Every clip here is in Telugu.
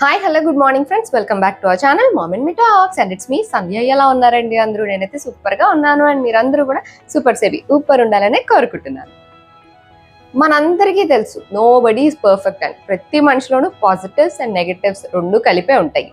Hi hello good morning friends welcome back to our channel మామిన్ me talks and it's me Sandhya ఎలా ఉన్నారండి అందరూ? నేనైతే సూపర్గా ఉన్నాను. అండ్ మీరందరూ కూడా సూపర్ సేవి సూపర్ ఉండాలని కోరుకుంటున్నాను. మనందరికీ తెలుసు నో బడీ ఈజ్ పర్ఫెక్ట్ అని ప్రతి మనిషిలోనూ పాజిటివ్స్ అండ్ నెగటివ్స్ రెండు కలిపే ఉంటాయి.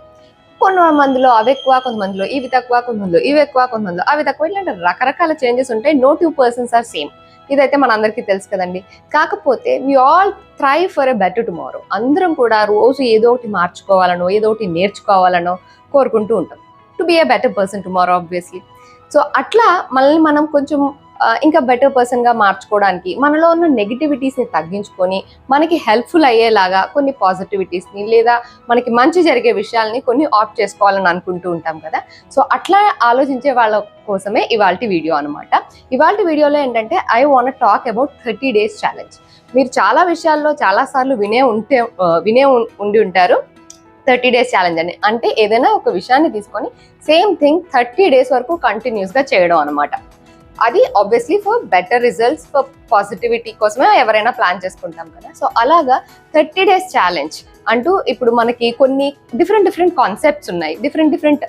కొంతమందిలో అవి ఎక్కువ కొంతమందిలో ఇవి తక్కువ కొంతమందిలో ఇవి ఎక్కువ కొంతమందిలో అవి తక్కువ ఇలాంటి రకరకాల చేంజెస్ ఉంటాయి. No two persons are same ఇదైతే మనందరికీ తెలుసు కదండి. కాకపోతే we all try for a better tomorrow అందరం కూడా రోజు ఏదో ఒకటి మార్చుకోవాలనో ఏదో ఒకటి నేర్చుకోవాలనో కోరుకుంటూ ఉంటాం. To be a better person tomorrow obviously so అట్లా మనల్ని మనం కొంచెం ఇంకా బెటర్ పర్సన్గా మార్చుకోవడానికి మనలో ఉన్న నెగిటివిటీస్ని తగ్గించుకొని మనకి హెల్ప్ఫుల్ అయ్యేలాగా కొన్ని పాజిటివిటీస్ని లేదా మనకి మంచి జరిగే విషయాల్ని కొన్ని ఆప్ట్ చేసుకోవాలని అనుకుంటూ ఉంటాం కదా. సో అట్లా ఆలోచించే వాళ్ళ కోసమే ఇవాళ వీడియో అనమాట ఇవాళ వీడియోలో ఏంటంటే I want talk about thirty days challenge మీరు చాలా విషయాల్లో చాలా సార్లు వినే ఉంటే వినే ఉండి ఉంటారు. థర్టీ డేస్ ఛాలెంజ్ అని. అంటే ఏదైనా ఒక విషయాన్ని తీసుకొని సేమ్ థింగ్ థర్టీ డేస్ వరకు కంటిన్యూస్గా చేయడం అనమాట అది obviously for better results for positivity కోసమే ఎవరైనా ప్లాన్ చేసుకుంటాం కదా. సో అలాగా థర్టీ డేస్ ఛాలెంజ్ అంటూ ఇప్పుడు మనకి కొన్ని డిఫరెంట్ డిఫరెంట్ కాన్సెప్ట్స్ ఉన్నాయి. డిఫరెంట్ డిఫరెంట్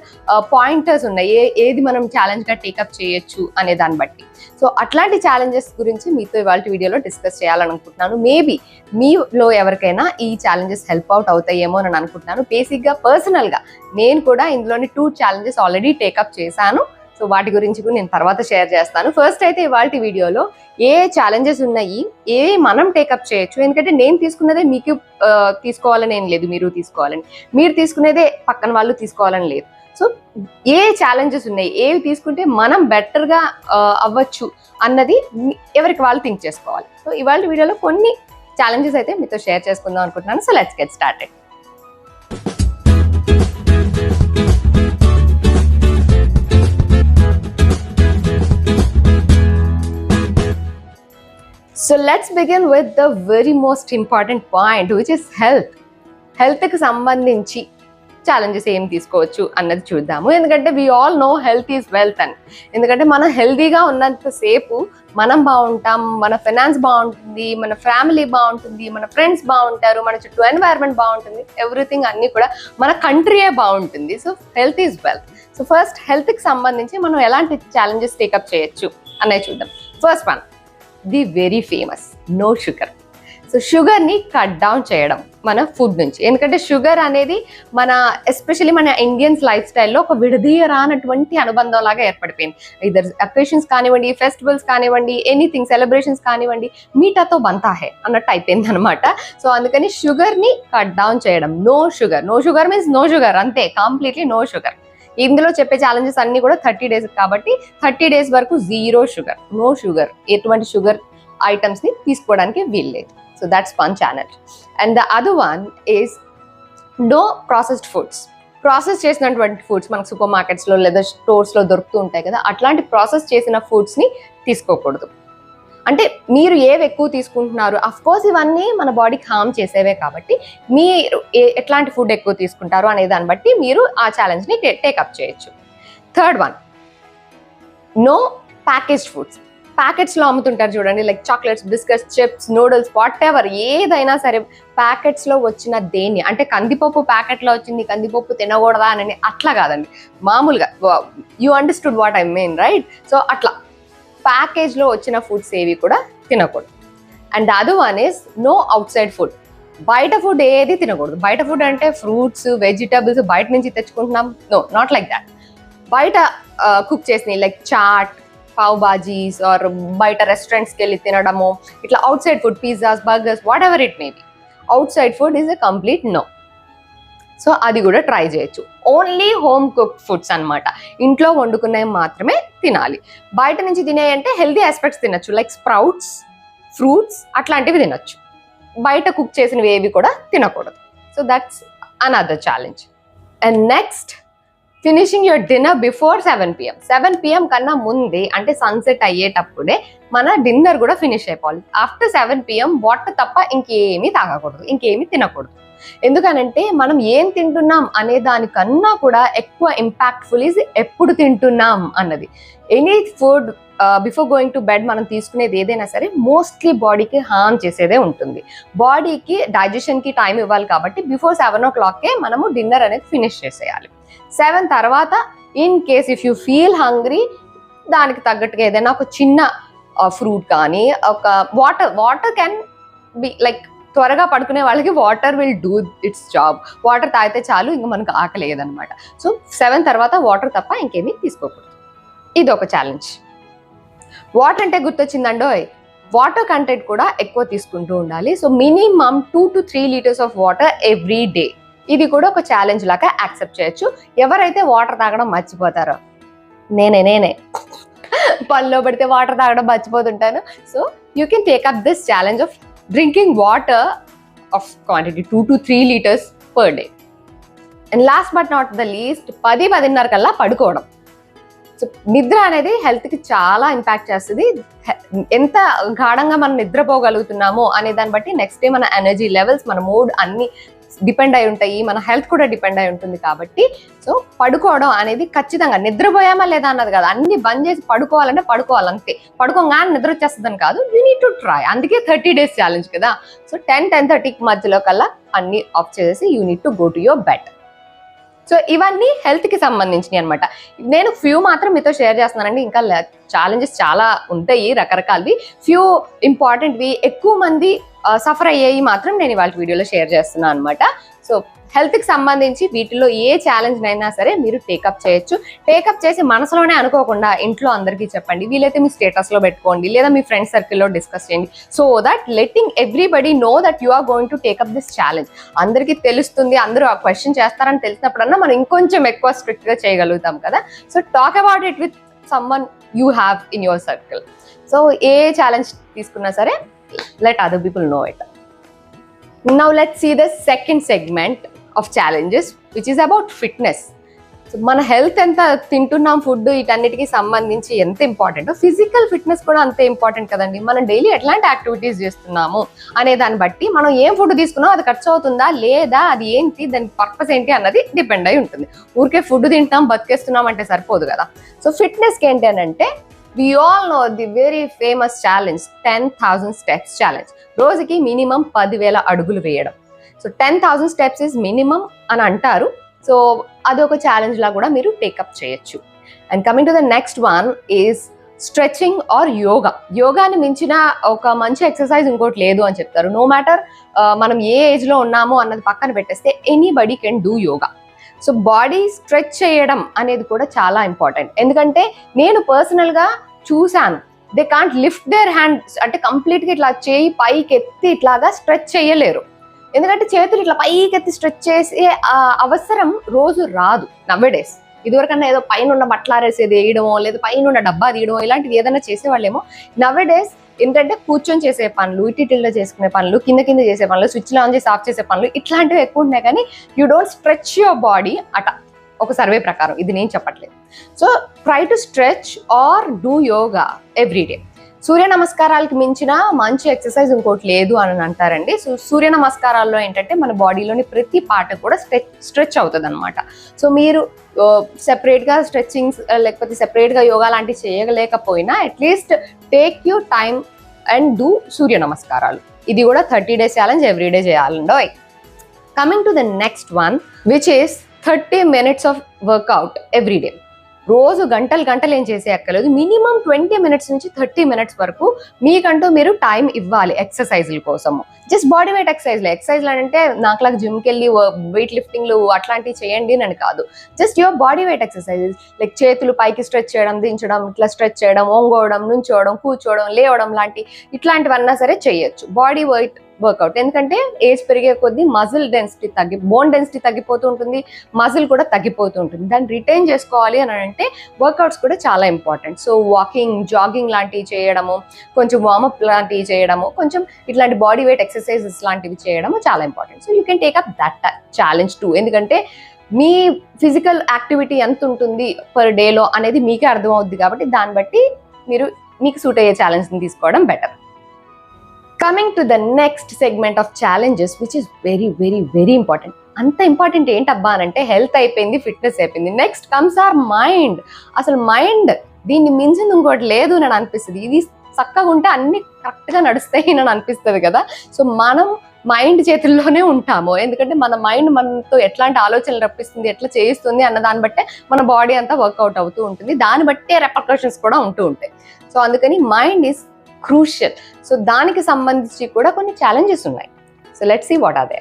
పాయింటర్స్ ఉన్నాయి. ఏ ఏది మనం ఛాలెంజ్గా టేకప్ చేయొచ్చు అనే దాన్ని బట్టి. సో అట్లాంటి ఛాలెంజెస్ గురించి మీతో ఇవాళ వీడియోలో డిస్కస్ చేయాలనుకుంటున్నాను. మేబీ మీలో ఎవరికైనా ఈ ఛాలెంజెస్ హెల్ప్ అవుట్ అవుతాయేమో అని అనుకుంటున్నాను. బేసిక్గా పర్సనల్గా నేను కూడా ఇందులోని two challenges already take up చేశాను. సో వాటి గురించి కూడా నేను తర్వాత షేర్ చేస్తాను. ఫస్ట్ అయితే ఇవాళ వీడియోలో ఏ ఛాలెంజెస్ ఉన్నాయి ఏ మనం టేకప్ చేయొచ్చు? ఎందుకంటే నేను తీసుకున్నదే మీకు తీసుకోవాలని ఏం లేదు మీరు తీసుకోవాలని. మీరు తీసుకునేదే పక్కన వాళ్ళు తీసుకోవాలని లేదు. సో ఏ ఛాలెంజెస్ ఉన్నాయి? ఏవి తీసుకుంటే మనం బెటర్గా అవ్వచ్చు అన్నది ఎవరికి వాళ్ళు థింక్ చేసుకోవాలి. సో ఇవాళ వీడియోలో కొన్ని ఛాలెంజెస్ అయితే మీతో షేర్ చేసుకుందాం అనుకుంటున్నాను. So let's get started so let's begin with the very most important point which is health హెల్త్కి సంబంధించి ఛాలెంజెస్ ఏం తీసుకోవచ్చు అన్నది చూద్దాము. ఎందుకంటే we all know health is wealth అని. ఎందుకంటే మనం హెల్తీగా ఉన్నంతసేపు మనం బాగుంటాం మన ఫైనాన్స్ బాగుంటుంది మన ఫ్యామిలీ బాగుంటుంది మన ఫ్రెండ్స్ బాగుంటారు మన చుట్టూ ఎన్వైర్మెంట్ బాగుంటుంది ఎవ్రీథింగ్ అన్నీ కూడా మన కంట్రీయే బాగుంటుంది. So health is wealth so first హెల్త్కి సంబంధించి మనం ఎలాంటి ఛాలెంజెస్ టేకప్ చేయొచ్చు అనేది చూద్దాం. First one the very famous. No sugar. So షుగర్ని కట్ డౌన్ చేయడం మన ఫుడ్ నుంచి. ఎందుకంటే షుగర్ అనేది మన ఎస్పెషల్లీ మన ఇండియన్స్ లైఫ్ స్టైల్లో ఒక విడదీయరానటువంటి అనుబంధం లాగా ఏర్పడిపోయింది. ఇదర్ అకేషన్స్ కానివ్వండి ఫెస్టివల్స్ కానివ్వండి ఎనీథింగ్ సెలబ్రేషన్స్ కానివ్వండి మీటాతో బంతాహే అన్నట్టు అయిపోయింది అనమాట సో అందుకని షుగర్ని కట్ డౌన్ చేయడం. No sugar. No sugar means no sugar. అంతే. Completely no sugar. ఇందులో చెప్పే ఛాలెంజెస్ అన్ని కూడా థర్టీ డేస్ కాబట్టి థర్టీ డేస్ వరకు జీరో షుగర్ నో షుగర్ ఎటువంటి షుగర్ ఐటమ్స్ని తీసుకోవడానికి వీల్లేదు. So that's one channel and the other one is no processed foods process చేసినటువంటి ఫుడ్స్ మనకు సూపర్ మార్కెట్స్లో లేదా స్టోర్స్లో దొరుకుతూ ఉంటాయి కదా అట్లాంటి ప్రాసెస్ చేసిన ఫుడ్స్ని తీసుకోకూడదు. అంటే మీరు ఏవి ఎక్కువ తీసుకుంటున్నారు? అఫ్ కోర్స్ ఇవన్నీ మన బాడీకి హామ్ చేసేవే కాబట్టి మీరు ఎట్లాంటి ఫుడ్ ఎక్కువ తీసుకుంటారు అనే దాన్ని బట్టి మీరు ఆ ఛాలెంజ్ని టేకప్ చేయొచ్చు. Third one no package foods ప్యాకెట్స్లో అమ్ముతుంటారు చూడండి like chocolates biscuits chips noodles whatever ఏదైనా సరే ప్యాకెట్స్లో వచ్చిన దేన్ని అంటే కందిపప్పు ప్యాకెట్లో వచ్చింది కందిపప్పు తినకూడదా అని అట్లా కాదండి. మామూలుగా you understood what I mean right so అట్లా. ప్యాకేజ్లో వచ్చిన ఫుడ్స్ ఏవి కూడా తినకూడదు. And other one is no outside food బయట ఫుడ్ ఏది తినకూడదు. బయట ఫుడ్ అంటే ఫ్రూట్స్ వెజిటబుల్స్ బయట నుంచి తెచ్చుకుంటున్నాం. నో నాట్ లైక్ దాట్ బయట కుక్ చేసినవి లైక్ చాట్ పావ్ బాజీస్ ఆర్ బయట రెస్టారెంట్స్కి వెళ్ళి తినడము ఇట్లా outside food pizzas burgers whatever it may be outside food is a complete no so అది కూడా ట్రై చేయొచ్చు. ఓన్లీ హోమ్ కుక్ ఫుడ్స్ అన్నమాట. ఇంట్లో వండుకున్నవి మాత్రమే తినాలి. బయట నుంచి తినేవి అంటే హెల్తీ ఆస్పెక్ట్స్ తినొచ్చు. లైక్ స్ప్రౌట్స్ ఫ్రూట్స్ అట్లాంటివి తినచ్చు. బయట కుక్ చేసినవి ఏవి కూడా తినకూడదు. So that's another challenge and next finishing your dinner before seven PM seven PM కన్నా ముందే అంటే సన్సెట్ అయ్యేటప్పుడే మన డిన్నర్ కూడా ఫినిష్ అయిపోవాలి. ఆఫ్టర్ సెవెన్ పిఎం వాటర్ తప్ప ఇంకేమీ తాగకూడదు. ఇంకేమీ తినకూడదు. ఎందుకనంటే మనం ఏం తింటున్నాం అనే దానికన్నా కూడా ఎక్కువ ఇంపాక్ట్ఫుల్ ఈజ్ ఎప్పుడు తింటున్నాం అన్నది. Any food before going to bed మనం తీసుకునేది ఏదైనా సరే మోస్ట్లీ బాడీకి హార్మ్ చేసేదే ఉంటుంది. బాడీకి డైజెషన్కి టైం ఇవ్వాలి కాబట్టి బిఫోర్ సెవెన్ ఓ క్లాక్కే మనము డిన్నర్ అనేది ఫినిష్ చేసేయాలి. సెవెన్ తర్వాత in case if you feel hungry దానికి తగ్గట్టుగా ఏదైనా ఒక చిన్న uh, ఫ్రూట్ కానీ ఒక water water can be like త్వరగా పడుకునే వాళ్ళకి water will do its job. Water తాగితే చాలు ఇంకా మనకు ఆకలి లేదనమాట సో సెవెన్ తర్వాత వాటర్ తప్ప ఇంకేమీ తీసుకోకూడదు. ఇది ఒక ఛాలెంజ్. వాటర్ అంటే గుర్తొచ్చిందండోయ్. వాటర్ కంటెంట్ కూడా ఎక్కువ తీసుకుంటూ ఉండాలి. So minimum two to three litres of water every day. ఇది కూడా ఒక ఛాలెంజ్ లాగా యాక్సెప్ట్ చేయొచ్చు. ఎవరైతే వాటర్ తాగడం మర్చిపోతారో నేనే నేనే. పనిలో పడితే వాటర్ తాగడం మర్చిపోతుంటాను. So you can take up this challenge of drinking water of quantity two to three litres per day and last but not the least పది పదిన్నర కల్లా పడుకోవడం. సో నిద్ర అనేది హెల్త్కి చాలా ఇంపాక్ట్ చేస్తుంది. ఎంత గాఢంగా మనం నిద్రపోగలుగుతున్నామో అనే దాన్ని బట్టి నెక్స్ట్ డే మన ఎనర్జీ లెవెల్స్ మన మూడ్ అన్ని డిపెండ్ అయి ఉంటాయి మన హెల్త్ కూడా డిపెండ్ అయి ఉంటుంది కాబట్టి. సో పడుకోవడం అనేది ఖచ్చితంగా నిద్రపోయామా లేదా అన్నది కాదు. అన్ని బంద్ చేసి పడుకోవాలంటే పడుకోవాలి అంతే పడుకోగానే నిద్ర వచ్చేస్తుందని కాదు యూ నీడ్ టు ట్రై అందుకే థర్టీ డేస్ ఛాలెంజ్ కదా. సో టెన్ టెన్ థర్టీకి మధ్యలో కల్లా అన్ని ఆఫ్ చేసేసి you need to go to your bed so ఇవన్నీ హెల్త్కి సంబంధించినవి అనమాట నేను ఫ్యూ మాత్రం మీతో షేర్ చేస్తున్నానండి. ఇంకా ఛాలెంజెస్ చాలా ఉంటాయి రకరకాలవి. ఫ్యూ ఇంపార్టెంట్వి ఎక్కువ మంది సఫర్ అయ్యేవి మాత్రం నేను ఇవాళ వీడియోలో షేర్ చేస్తున్నాను అనమాట సో హెల్త్కి సంబంధించి వీటిలో ఏ ఛాలెంజ్నైనా సరే మీరు టేకప్ చేయొచ్చు. టేకప్ చేసి మనసులోనే అనుకోకుండా ఇంట్లో అందరికీ చెప్పండి. వీలైతే మీ స్టేటస్లో పెట్టుకోండి లేదా మీ ఫ్రెండ్ సర్కిల్లో డిస్కస్ చేయండి. So that letting everybody know that you are going to take up this challenge అందరికీ తెలుస్తుంది అందరూ ఆ క్వశ్చన్ చేస్తారని తెలిసినప్పుడన్నా మనం ఇంకొంచెం ఎక్కువ స్ట్రిక్ట్గా చేయగలుగుతాం కదా. So talk about it with someone you have in your circle so A challenge తీసుకున్నా సరే let other people know it. Now let see the second segment of challenges, which is about fitness so మన హెల్త్ ఎంత తింటున్నాం ఫుడ్ వీటన్నిటికి సంబంధించి ఎంత ఇంపార్టెంట్ ఫిజికల్ ఫిట్నెస్ కూడా అంతే ఇంపార్టెంట్ కదండి. మనం డైలీ ఎట్లాంటి యాక్టివిటీస్ చేస్తున్నాము అనే దాన్ని బట్టి మనం ఏం ఫుడ్ తీసుకున్నాం అది ఖర్చు అవుతుందా లేదా అది ఏంటి దాని పర్పస్ ఏంటి అన్నది డిపెండ్ అయి ఉంటుంది. ఊరికే ఫుడ్ తింటాం బతికేస్తున్నాం అంటే సరిపోదు కదా. సో ఫిట్నెస్కి ఏంటి అని అంటే we all know the very famous challenge ten thousand steps challenge రోజుకి మినిమం పదివేల అడుగులు వేయడం. So ten thousand steps is minimum అని అంటారు. సో అదొక ఛాలెంజ్ లా కూడా మీరు టేకప్ చేయొచ్చు. And coming to the next one is stretching or yoga యోగాని మించిన ఒక మంచి ఎక్సర్సైజ్ ఇంకోటి లేదు అని చెప్తారు. నో మ్యాటర్ uh, మనం ఏ ఏజ్లో ఉన్నామో అన్నది పక్కన పెట్టేస్తే anybody can do yoga so body stretch చేయడం అనేది కూడా చాలా ఇంపార్టెంట్. ఎందుకంటే నేను పర్సనల్గా చూశాను they can't lift their hands అంటే కంప్లీట్గా ఇట్లా చేయి పైకి ఎత్తి ఇట్లాగా స్ట్రెచ్ చేయలేరు. ఎందుకంటే చేతులు ఇట్లా పైకి ఎత్తి స్ట్రెచ్ చేసే అవసరం రోజు రాదు నవ్వడేస్ ఇదివరకన్నా ఏదో పైన ఉన్న బట్టలారేసేది వేయడమో లేదా పైన ఉన్న డబ్బా తీయడమో ఇలాంటివి ఏదైనా చేసేవాళ్ళేమో నవ్వడేస్ ఏంటంటే కూర్చొని చేసే పనులు ఇటీటిల్లో చేసుకునే పనులు కింద కింద చేసే పనులు స్విచ్ ఆన్ చేసి ఆఫ్ చేసే పనులు ఇట్లాంటివి ఎక్కువ ఉన్నాయి కానీ you don't stretch your body అట. ఒక సర్వే ప్రకారం ఇది నేను చెప్పట్లేదు. So try to stretch or do yoga every day సూర్య నమస్కారాలకు మించిన మంచి ఎక్సర్సైజ్ ఇంకోటి లేదు అని అంటారండి. సో సూర్య నమస్కారాల్లో ఏంటంటే మన బాడీలోని ప్రతి పార్ట్ కూడా స్ట్రెచ్ స్ట్రెచ్ అవుతుంది అనమాట సో మీరు సెపరేట్గా స్ట్రెచ్చింగ్స్ లేకపోతే సెపరేట్గా యోగా లాంటివి చేయలేకపోయినా at least take you time and do సూర్య నమస్కారాలు. ఇది కూడా thirty days challenge everyday చేయాలండో coming to the next one which is thirty minutes of workout everyday రోజు గంటలు గంటలు ఏం చేసే అక్కర్లేదు. మినిమం ట్వంటీ మినిట్స్ నుంచి థర్టీ మినిట్స్ వరకు మీకంటూ మీరు టైం ఇవ్వాలి ఎక్సర్సైజ్ల కోసము. జస్ట్ బాడీ వెయిట్ ఎక్సర్సైజ్లు. ఎక్సర్సైజ్లు అంటే నాకులాగా జిమ్కి వెళ్ళి వెయిట్ లిఫ్టింగ్లు అట్లాంటివి చేయండి అని కాదు. Just your body weight exercises like చేతులు పైకి స్ట్రెచ్ చేయడం దించడం ఇట్లా స్ట్రెచ్ చేయడం ఒంగోవడం నుంచోవడం కూర్చోవడం లేవడం లాంటి ఇట్లాంటివన్నా సరే చేయొచ్చు. Body weight workout. ఎందుకంటే ఏజ్ పెరిగే కొద్దీ మజిల్ డెన్సిటీ తగ్గి బోన్ డెన్సిటీ తగ్గిపోతూ ఉంటుంది మజిల్ కూడా తగ్గిపోతూ ఉంటుంది. దాన్ని రిటైన్ చేసుకోవాలి అని అంటే వర్కౌట్స్ కూడా చాలా ఇంపార్టెంట్. సో వాకింగ్ జాగింగ్ లాంటివి చేయడము కొంచెం వార్మప్ లాంటివి చేయడము కొంచెం ఇట్లాంటి బాడీ వెయిట్ ఎక్సర్సైజెస్ లాంటివి చేయడము చాలా important. So you can take up that challenge too. ఎందుకంటే మీ ఫిజికల్ యాక్టివిటీ ఎంత ఉంటుంది పర్ డేలో అనేది మీకే అర్థమవుద్ది కాబట్టి దాన్ని బట్టి మీరు మీకు సూట్ అయ్యే ఛాలెంజ్ని తీసుకోవడం better. Coming to the next segment of challenges which is very very very important అంత ఇంపార్టెంట్ ఏంటబ్బా అని అంటే హెల్త్ అయిపోయింది ఫిట్నెస్ అయిపోయింది. నెక్స్ట్ కమ్స్ ఆర్ మైండ్ అసలు మైండ్ దీన్ని మించింది ఇంకోటి లేదు అని అనిపిస్తుంది. ఇది చక్కగా ఉంటే అన్ని కరెక్ట్గా నడుస్తాయి అని అనిపిస్తుంది కదా. సో మనం మైండ్ చేతుల్లోనే ఉంటాము. ఎందుకంటే మన మైండ్ మనతో ఎట్లాంటి ఆలోచనలు రప్పిస్తుంది ఎట్లా చేయిస్తుంది అన్న దాన్ని బట్టే మన బాడీ అంతా వర్కౌట్ అవుతూ ఉంటుంది. దాన్ని బట్టే రెపర్కషన్స్ కూడా ఉంటూ ఉంటాయి. సో అందుకని మైండ్ ఈస్ క్రూషియల్. సో దానికి సంబంధించి కూడా కొన్ని ఛాలెంజెస్ ఉన్నాయి. So let see what are they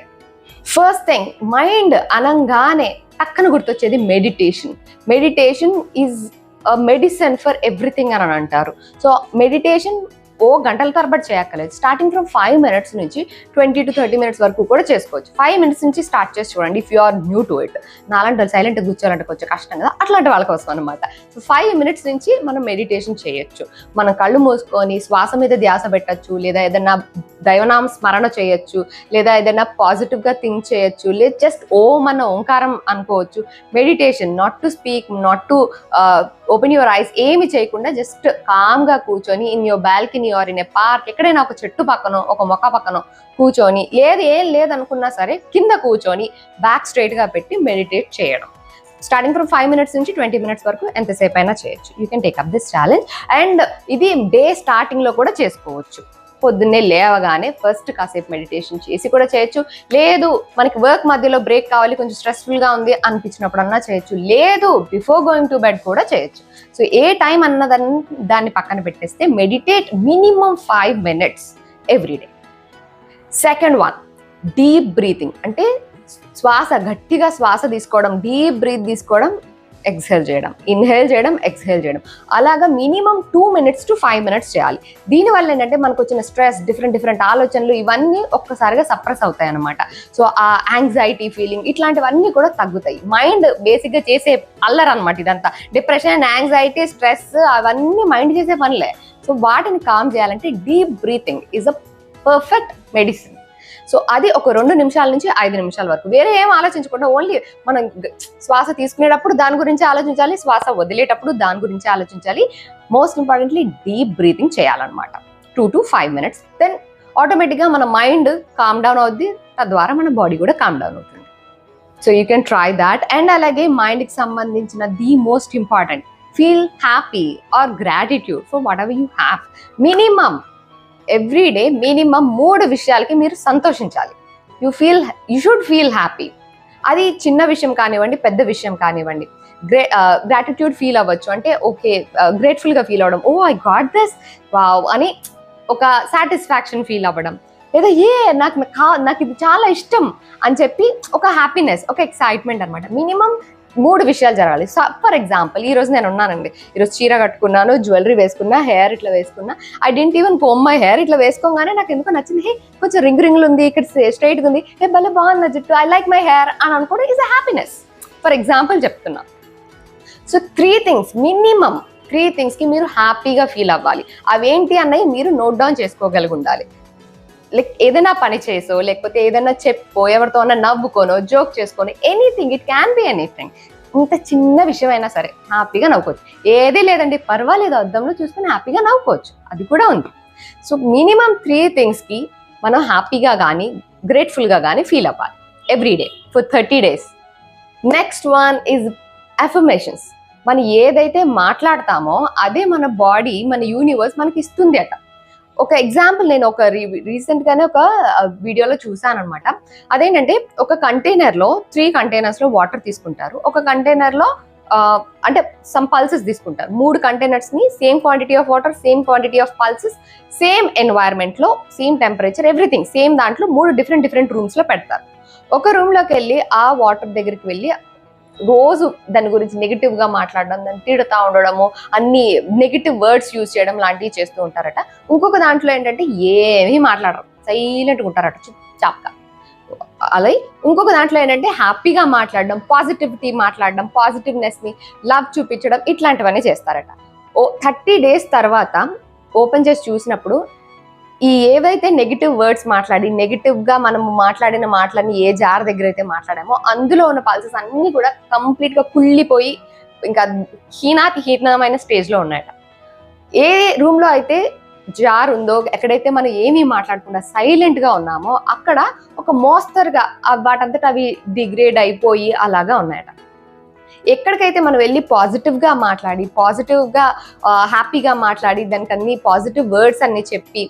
first thing mind అనంగానే పక్కన గుర్తొచ్చేది meditation meditation is medicine for everything అని అంటారు. సో మెడిటేషన్ ఓ గంటల తరబడి చేయక్కర్లేదు. స్టార్టింగ్ ఫ్రమ్ ఫైవ్ మినిట్స్ నుంచి ట్వంటీ టు థర్టీ మినిట్స్ వరకు కూడా చేసుకోవచ్చు. ఫైవ్ మినిట్స్ నుంచి స్టార్ట్ చేసి చూడండి if you are new to it నాలంటే silent కూర్చోాలంటే కొంచెం కష్టం కదా? అట్లాంటి వాళ్ళ కోసం అనమాట సో ఫైవ్ మినిట్స్ నుంచి మనం మెడిటేషన్ చేయొచ్చు. మనం కళ్ళు మూసుకొని శ్వాస మీద ధ్యాస పెట్టచ్చు లేదా ఏదైనా దైవనామ స్మరణ చేయొచ్చు లేదా ఏదైనా పాజిటివ్గా థింక్ చేయొచ్చు లేదా జస్ట్ ఓం అన్న ఓంకారం అనుకోవచ్చు. Meditation not to speak not to open your eyes ఏమి చేయకుండా జస్ట్ కామ్గా కూర్చొని in your balcony or in a park ఎక్కడైనా ఒక చెట్టు పక్కనో ఒక మొక్క పక్కనో కూర్చొని లేదు ఏం లేదనుకున్నా సరే కింద కూర్చొని బ్యాక్ స్ట్రైట్గా పెట్టి మెడిటేట్ చేయడం. స్టార్టింగ్ ఫ్రమ్ ఫైవ్ మినిట్స్ నుంచి ట్వంటీ మినిట్స్ వరకు ఎంతసేపు అయినా చేయొచ్చు. You can take up this challenge and ఇది డే స్టార్టింగ్లో కూడా చేసుకోవచ్చు. పొద్దున్నే లేవగానే ఫస్ట్ కాసేపు మెడిటేషన్ చేసి కూడా చేయొచ్చు. లేదు మనకి వర్క్ మధ్యలో బ్రేక్ కావాలి కొంచెం స్ట్రెస్ఫుల్గా ఉంది అనిపించినప్పుడు అన్నా చేయొచ్చు. లేదు బిఫోర్ గోయింగ్ టు బెడ్ కూడా చేయొచ్చు. సో ఏ టైం అన్నదాన్ని దాన్ని పక్కన పెట్టేస్తే meditate minimum five minutes everyday second one deep breathing అంటే శ్వాస గట్టిగా శ్వాస తీసుకోవడం డీప్ బ్రీత్ తీసుకోవడం ఎక్స్హేల్ చేయడం ఇన్హేల్ చేయడం ఎక్స్హేల్ చేయడం. అలాగా minimum two minutes to five minutes చేయాలి. దీనివల్ల ఏంటంటే మనకు వచ్చిన స్ట్రెస్ డిఫరెంట్ డిఫరెంట్ ఆలోచనలు ఇవన్నీ ఒక్కసారిగా సప్రెస్ అవుతాయి అనమాట సో ఆ యాంగ్జైటీ ఫీలింగ్ ఇట్లాంటివన్నీ కూడా తగ్గుతాయి. మైండ్ బేసిక్గా చేసే అల్లర్ అనమాట ఇదంతా. డిప్రెషన్ యాంగ్జైటీ స్ట్రెస్ అవన్నీ మైండ్ చేసే పనులే. సో వాటిని కామ్ చేయాలంటే deep breathing is a perfect medicine so అది ఒక రెండు నిమిషాల నుంచి ఐదు నిమిషాల వరకు. వేరే ఏం ఆలోచించకుండా ఓన్లీ మనం శ్వాస తీసుకునేటప్పుడు దాని గురించి ఆలోచించాలి శ్వాస వదిలేటప్పుడు దాని గురించి ఆలోచించాలి. మోస్ట్ ఇంపార్టెంట్లీ డీప్ బ్రీతింగ్ చేయాలన్నమాట. Two to five minutes then ఆటోమేటిక్గా మన మైండ్ కామ్ డౌన్ అవుద్ది. తద్వారా మన బాడీ కూడా కామ్ డౌన్ అవుతుంది. So you can try that and అలాగే మైండ్కి సంబంధించిన the most important feel happy or gratitude for whatever you have minimum every day minimum మూడు విషయాలకి మీరు సంతోషించాలి. You feel you should feel happy అది చిన్న విషయం కానివ్వండి పెద్ద విషయం కానివ్వండి. గ్రే గ్రాటిట్యూడ్ ఫీల్ అవ్వచ్చు. అంటే ఓకే గ్రేట్ఫుల్గా ఫీల్ అవ్వడం. Oh I got this wow అని ఒక సాటిస్ఫాక్షన్ ఫీల్ అవ్వడం. లేదా ఏ నాకు కా- నాకు ఇది చాలా ఇష్టం అని చెప్పి ఒక హ్యాపీనెస్ ఒక ఎక్సైట్మెంట్ అనమాట మినిమం మూడు విషయాలు జరగాలి. ఫర్ ఎగ్జాంపుల్ ఈ రోజు నేను ఉన్నానండి ఈరోజు చీర కట్టుకున్నాను జ్యువెలరీ వేసుకున్నా హెయిర్ ఇట్లా వేసుకున్నా. ఐ డెంట్ ఈవెన్ పోమ్ మై హెయిర్ ఇట్లా వేసుకోగానే నాకు ఎందుకో నచ్చింది హే కొంచెం రింగ్ రింగులు ఉంది ఇక్కడ స్ట్రైట్గా ఉంది. హే భలే బాగుంది జుట్టు. ఐ లైక్ మై హెయిర్ అని అనుకోవడం is a happiness for example చెప్తున్నా. So three things minimum three థింగ్స్కి మీరు హ్యాపీగా ఫీల్ అవ్వాలి. అవేంటి అన్నవి మీరు నోట్ డౌన్ చేసుకోగలిగి ఉండాలి. లైక్ ఏదైనా పని చేసో లేకపోతే ఏదైనా చెప్పో ఎవరితో నవ్వుకోనో joke చేసుకోనో anything it can be anything ఇంత చిన్న విషయం అయినా సరే హ్యాపీగా నవ్వుకోవచ్చు. ఏది లేదండి పర్వాలేదు అద్దంలో చూసుకొని హ్యాపీగా నవ్వుకోవచ్చు. అది కూడా ఉంది. సో మినిమం త్రీ థింగ్స్కి మనం హ్యాపీగా కానీ గ్రేట్ఫుల్గా కానీ ఫీల్ అవ్వాలి. Every day for thirty days next one is affirmations మనం ఏదైతే మాట్లాడతామో అదే మన బాడీ మన యూనివర్స్ మనకి ఇస్తుంది అట. ఒక ఎగ్జాంపుల్ నేను ఒక రీసెంట్ గానే ఒక వీడియోలో చూసాను అనమాట అదేంటంటే ఒక కంటైనర్లో త్రీ కంటైనర్స్లో వాటర్ తీసుకుంటారు. ఒక కంటైనర్లో అంటే సమ్ పల్సెస్ తీసుకుంటారు. మూడు కంటైనర్స్ని same quantity of water same quantity of pulses same ఎన్వైర్న్మెంట్లో same temperature everything same దాంట్లో మూడు డిఫరెంట్ డిఫరెంట్ రూమ్స్లో పెడతారు. ఒక రూమ్లోకి వెళ్ళి ఆ వాటర్ దగ్గరికి వెళ్ళి రోజు దాని గురించి నెగిటివ్గా మాట్లాడడం దాన్ని తిడుతూ ఉండడము అన్ని నెగిటివ్ వర్డ్స్ యూజ్ చేయడం లాంటివి చేస్తూ ఉంటారట. ఇంకొక దాంట్లో ఏంటంటే ఏమీ మాట్లాడరు. సైలెంట్గా ఉంటారట. చాప్గా అలా ఇంకొక దాంట్లో ఏంటంటే హ్యాపీగా మాట్లాడడం పాజిటివిటీ మాట్లాడడం పాజిటివ్నెస్ని లవ్ చూపించడం ఇట్లాంటివన్నీ చేస్తారట. ఓ థర్టీ డేస్ తర్వాత ఓపెన్ చేసి చూసినప్పుడు ఈ ఏవైతే నెగిటివ్ వర్డ్స్ మాట్లాడి నెగిటివ్గా మనం మాట్లాడిన మాటలన్నీ ఏ జార్ దగ్గర అయితే మాట్లాడామో అందులో ఉన్న పల్సెస్ అన్నీ కూడా కంప్లీట్గా కుళ్ళిపోయి ఇంకా హీనాతి హీనమైన స్టేజ్లో ఉన్నాయట. ఏ రూమ్లో అయితే జార్ ఉందో ఎక్కడైతే మనం ఏమీ మాట్లాడకుండా సైలెంట్గా ఉన్నామో అక్కడ ఒక మోస్తరుగా ఆ అవి డిగ్రేడ్ అయిపోయి అలాగా ఉన్నాయట. ఎక్కడికైతే మనం వెళ్ళి పాజిటివ్గా మాట్లాడి పాజిటివ్గా హ్యాపీగా మాట్లాడి దానికి అన్ని పాజిటివ్ వర్డ్స్ అన్ని చెప్పి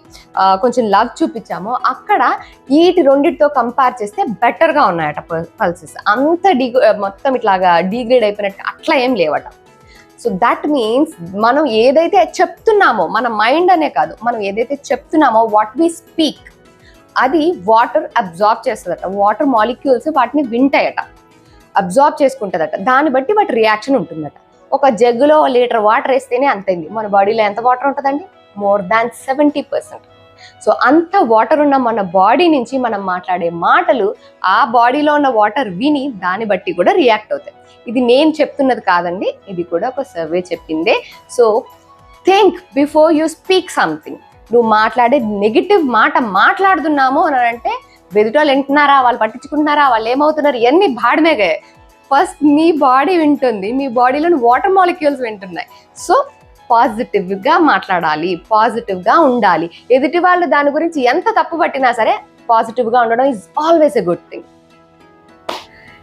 కొంచెం లవ్ చూపించామో అక్కడ వీటి రెండింటితో కంపేర్ చేస్తే బెటర్గా ఉన్నాయట పల్సెస్. అంత డిగ్రీ మొత్తం ఇట్లాగా డిగ్రేడ్ అయిపోయినట్టు అట్లా ఏం లేవట. సో దట్ మీన్స్ మనం ఏదైతే చెప్తున్నామో మన మైండ్ అనే కాదు మనం ఏదైతే చెప్తున్నామో వాట్ వి స్పీక్ అది వాటర్ అబ్జార్బ్ చేస్తుందట. వాటర్ మాలిక్యూల్స్ వాటిని వింటాయట. అబ్జార్బ్ చేసుకుంటుందట. దాన్ని బట్టి వాటి రియాక్షన్ ఉంటుందట. ఒక జగ్గులో లీటర్ వాటర్ వేస్తేనే అంతైంది. మన బాడీలో ఎంత వాటర్ ఉంటుందండి? More than seventy percent so అంత వాటర్ ఉన్న మన బాడీ నుంచి మనం మాట్లాడే మాటలు ఆ బాడీలో ఉన్న వాటర్ విని దాన్ని బట్టి కూడా రియాక్ట్ అవుతాయి. ఇది నేను చెప్తున్నది కాదండి. ఇది కూడా ఒక సర్వే చెప్పిందే. So think before you speak something నువ్వు మాట్లాడే నెగిటివ్ మాట మాట్లాడుతున్నాము అని అంటే వెదుటోళ్ళు వింటున్నారా? వాళ్ళు పట్టించుకుంటున్నారా? వాళ్ళు ఏమవుతున్నారు? ఇవన్నీ బాడమేగా ఫస్ట్ మీ బాడీ వింటుంది. మీ బాడీలోని వాటర్ మాలిక్యూల్స్ వింటున్నాయి. సో పాజిటివ్గా మాట్లాడాలి. పాజిటివ్గా ఉండాలి. ఎదుటి వాళ్ళు దాని గురించి ఎంత తప్పు పట్టినా సరే పాజిటివ్గా ఉండడం is always a good thing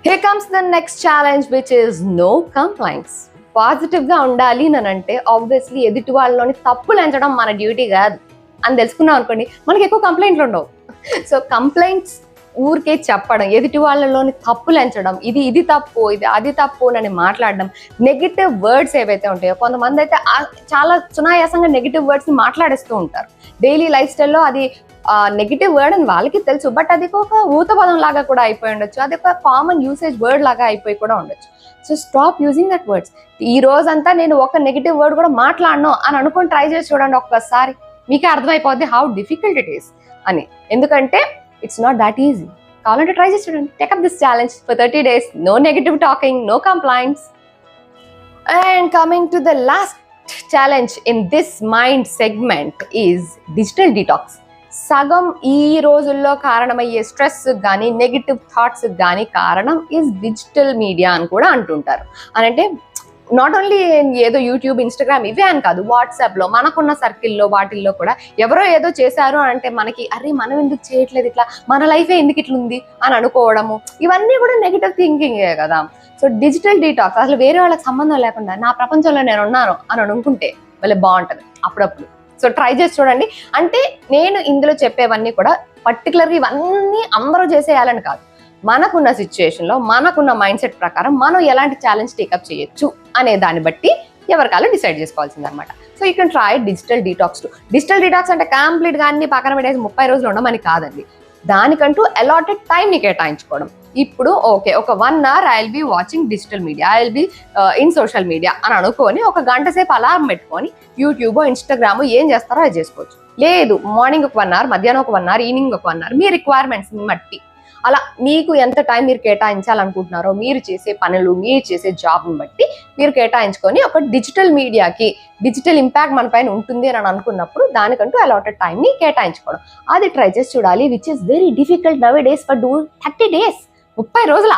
here comes the next challenge which is no complaints పాజిటివ్గా ఉండాలి అని అంటే ఆబ్వియస్లీ ఎదుటి వాళ్ళలోని తప్పులు ఎంచడం మన డ్యూటీ కాదు. అని తెలుసుకున్నాం అనుకోండి మనకి ఎక్కువ కంప్లైంట్లు ఉండవు. సో కంప్లైంట్స్ ఊరికే చెప్పడం ఎదుటి వాళ్ళలోని తప్పులు ఎంచడం ఇది ఇది తప్పు ఇది అది తప్పు అని మాట్లాడడం నెగిటివ్ వర్డ్స్ ఏవైతే ఉంటాయో కొంతమంది అయితే చాలా సునాయాసంగా నెగిటివ్ వర్డ్స్ని మాట్లాడేస్తూ ఉంటారు. డైలీ లైఫ్ స్టైల్లో అది నెగిటివ్ వర్డ్ అని వాళ్ళకి తెలుసు బట్ అది ఒక ఊతపదం లాగా కూడా అయిపోయి ఉండొచ్చు అది ఒక కామన్ యూసేజ్ వర్డ్ లాగా అయిపోయి కూడా ఉండొచ్చు. So stop using that words ఈ రోజంతా నేను ఒక నెగిటివ్ వర్డ్ కూడా మాట్లాడను అని అనుకొని ట్రై చేసి చూడండి ఒక్కసారి. మీకే అర్థమైపోద్ది హౌ డిఫికల్ట్ ఇట్ ఈస్ అని. ఎందుకంటే ఇట్స్ నాట్ దాట్ ఈజీ కావాలంటే ట్రై చేసి చూడండి. Take up this challenge for thirty days no negative talking no complaints and coming to the last challenge in this mind segment is digital detox సగం ఈ రోజుల్లో కారణమయ్యే స్ట్రెస్ కానీ నెగిటివ్ థాట్స్ కానీ కారణం ఈజ్ డిజిటల్ మీడియా అని కూడా అంటుంటారు. అని అంటే నాట్ ఓన్లీ ఏదో యూట్యూబ్ ఇన్స్టాగ్రామ్ ఇవే అని కాదు వాట్సాప్లో మనకున్న సర్కిల్లో వాటిల్లో కూడా ఎవరో ఏదో చేశారు అంటే మనకి అరే మనం ఎందుకు చేయట్లేదు ఇట్లా? మన లైఫే ఎందుకు ఇట్లా ఉంది అని అనుకోవడము. ఇవన్నీ కూడా నెగిటివ్ థింకింగే కదా. సో డిజిటల్ డీటాక్స్ అసలు వేరే వాళ్ళకి సంబంధం లేకుండా నా ప్రపంచంలో నేను ఉన్నాను అని అనుకుంటే మళ్ళీ బాగుంటుంది అప్పుడప్పుడు. సో ట్రై చేసి చూడండి. అంటే నేను ఇందులో చెప్పేవన్నీ కూడా పర్టికులర్గా ఇవన్నీ అందరూ చేసేయాలని కాదు. మనకున్న సిచ్యుయేషన్లో మనకున్న మైండ్ సెట్ ప్రకారం మనం ఎలాంటి ఛాలెంజ్ టేకప్ చేయొచ్చు అనే దాన్ని బట్టి ఎవరికాలో డిసైడ్ చేసుకోవాల్సింది అనమాట so you can try digital detox to digital detox అంటే కంప్లీట్గా అన్ని పక్కన పెట్టేసి ముప్పై రోజులు ఉండమని కాదండి. దానికంటూ అలాటెడ్ టైంని కేటాయించుకోవడం. ఇప్పుడు ఓకే ఒక one hour I will be watching digital media I will be in social media అని అనుకొని ఒక గంట సేపు అలారం పెట్టుకొని యూట్యూబ్ ఇన్స్టాగ్రామ్ ఏం చేస్తారో అది చేసుకోవచ్చు. లేదు మార్నింగ్ ఒక వన్ అవర్ మధ్యాహ్నం ఒక వన్ అవర్ ఈవినింగ్ ఒక వన్ అవర్ మీ రిక్వైర్మెంట్స్ని బట్టి. అలా మీకు ఎంత టైం మీరు కేటాయించాలనుకుంటున్నారో మీరు చేసే పనులు మీరు చేసే జాబ్ని బట్టి మీరు కేటాయించుకొని ఒక డిజిటల్ మీడియాకి డిజిటల్ ఇంపాక్ట్ మన పైన ఉంటుంది అని అనుకున్నప్పుడు దానికంటూ అలాటెడ్ టైంని కేటాయించుకోవడం. అది ట్రై చేసి చూడాలి which is very difficult nowadays for do thirty days ముప్పై రోజుల.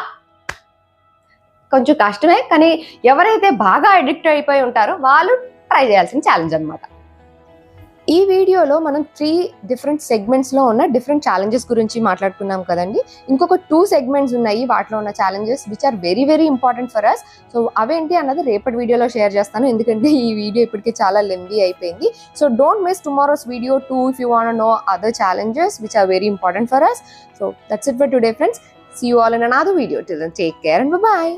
కొంచెం కష్టమే కానీ ఎవరైతే బాగా అడిక్ట్ అయిపోయి ఉంటారో వాళ్ళు ట్రై చేయాల్సిన ఛాలెంజ్ అనమాట ఈ వీడియోలో మనం త్రీ డిఫరెంట్ సెగ్మెంట్స్లో ఉన్న డిఫరెంట్ ఛాలెంజెస్ గురించి మాట్లాడుకున్నాం కదండి. ఇంకొక టూ సెగ్మెంట్స్ ఉన్నాయి. వాటిలో ఉన్న challenges which are very very important for us so అవేంటి అన్నది రేపటి వీడియోలో షేర్ చేస్తాను. ఎందుకంటే ఈ వీడియో ఇప్పటికే చాలా లెందీ అయిపోయింది. So don't miss tomorrow's video too if you want know other challenges which are very important for us so that's it for today friends see you all in another video take care and bye.